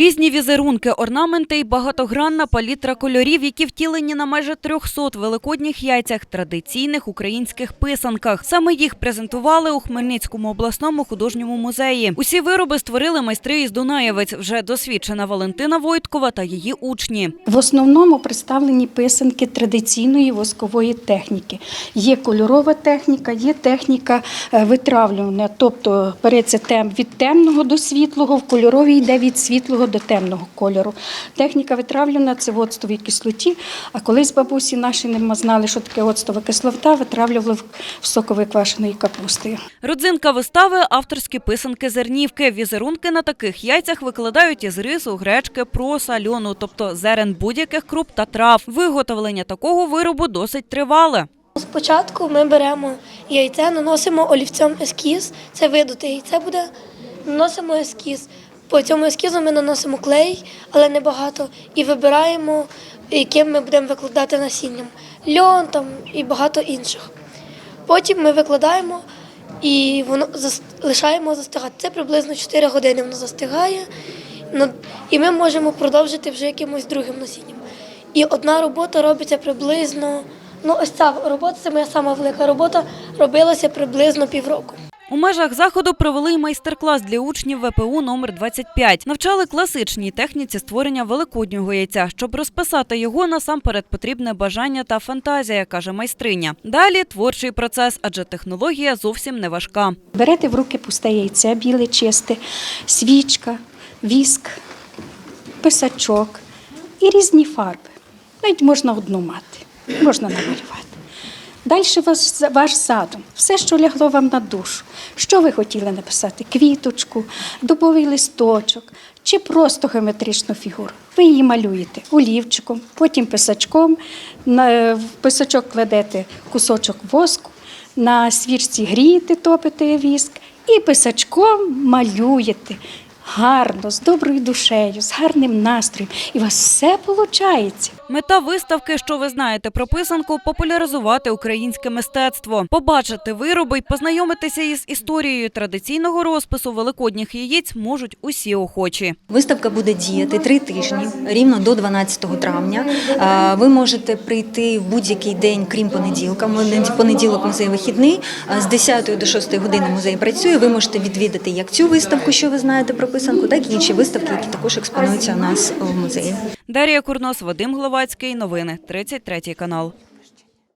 Різні візерунки, орнаменти і багатогранна палітра кольорів, які втілені на майже 300 великодніх яйцях традиційних українських писанках. Саме їх презентували у Хмельницькому обласному художньому музеї. Усі вироби створили майстри із Дунаєвець, вже досвідчена Валентина Войткова та її учні. В основному представлені писанки традиційної воскової техніки. Є кольорова техніка, є техніка е, витравлювання, тобто береться від темного до світлого, в кольоровій йде від світлого до темного кольору. Техніка витравлювання – це в оцтовій кислоті, а колись бабусі наші не знали, що таке оцтова кислота, витравлювали в соковиквашеної капусти. Родзинка вистави – авторські писанки зернівки. Візерунки на таких яйцях викладають із рису, гречки, проса, льону, тобто зерен будь-яких круп та трав. Виготовлення такого виробу досить тривале. Спочатку ми беремо яйце, наносимо олівцем ескіз, це видуте яйце буде, наносимо ескіз. По цьому ескізу ми наносимо клей, але небагато, і вибираємо, яким ми будемо викладати насінням. Льон там і багато інших. Потім ми викладаємо і воно зас- лишаємо застигати. Це приблизно 4 години воно застигає, Ну, і ми можемо продовжити вже якимось другим насінням. І одна робота робиться приблизно. Ну, ось ця робота це моя сама велика робота, робилася приблизно півроку. У межах заходу провели й майстер-клас для учнів ВПУ номер 25. Навчали класичній техніці створення великоднього яйця. Щоб розписати його, насамперед потрібне бажання та фантазія, каже майстриня. Далі творчий процес, адже технологія зовсім не важка. Берете в руки пусте яйце, біле, чисте, свічка, віск, писачок і різні фарби. Навіть можна одну мати, можна намалювати. Далі ваш, ваш задум, все, що лягло вам на душу. Що ви хотіли написати? Квіточку, дубовий листочок чи просто геометричну фігуру. Ви її малюєте олівчиком, потім писачком. В писачок кладете кусочок воску, на свічці грієте, топите віск і писачком малюєте. Гарно, з доброю душею, з гарним настроєм. І у вас все виходить. Мета виставки, що ви знаєте про писанку, популяризувати українське мистецтво, побачити вироби й познайомитися із історією традиційного розпису великодніх яєць можуть усі охочі. Виставка буде діяти три тижні, рівно до 12 травня. Ви можете прийти в будь-який день, крім понеділка. Понеділок музей вихідний. А З 10 до 6 години музей працює. Ви можете відвідати як цю виставку, що ви знаєте про писанку, так і інші виставки, які також експонуються у нас в музеї. Дар'я Курнос, Вадим Гловацький. Новини 33 канал.